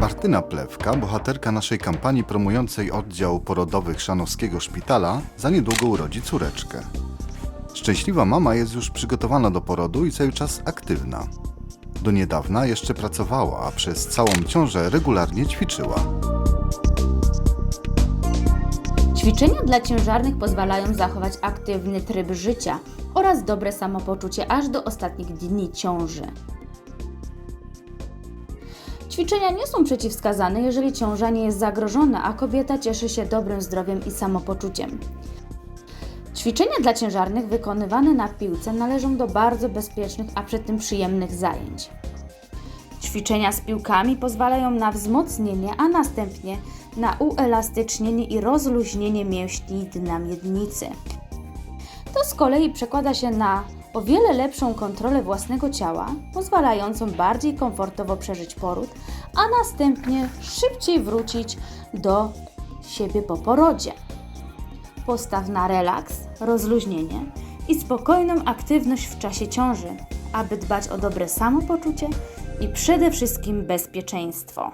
Krystyna Plewka, bohaterka naszej kampanii promującej oddział porodowy Chrzanowskiego Szpitala, za niedługo urodzi córeczkę. Szczęśliwa mama jest już przygotowana do porodu i cały czas aktywna. Do niedawna jeszcze pracowała, a przez całą ciążę regularnie ćwiczyła. Ćwiczenia dla ciężarnych pozwalają zachować aktywny tryb życia oraz dobre samopoczucie aż do ostatnich dni ciąży. Ćwiczenia nie są przeciwwskazane, jeżeli ciąża nie jest zagrożona, a kobieta cieszy się dobrym zdrowiem i samopoczuciem. Ćwiczenia dla ciężarnych wykonywane na piłce należą do bardzo bezpiecznych, a przy tym przyjemnych zajęć. Ćwiczenia z piłkami pozwalają na wzmocnienie, a następnie na uelastycznienie i rozluźnienie mięśni dna miednicy. To z kolei przekłada się na o wiele lepszą kontrolę własnego ciała, pozwalającą bardziej komfortowo przeżyć poród, a następnie szybciej wrócić do siebie po porodzie. Postaw na relaks, rozluźnienie i spokojną aktywność w czasie ciąży, aby dbać o dobre samopoczucie i przede wszystkim bezpieczeństwo.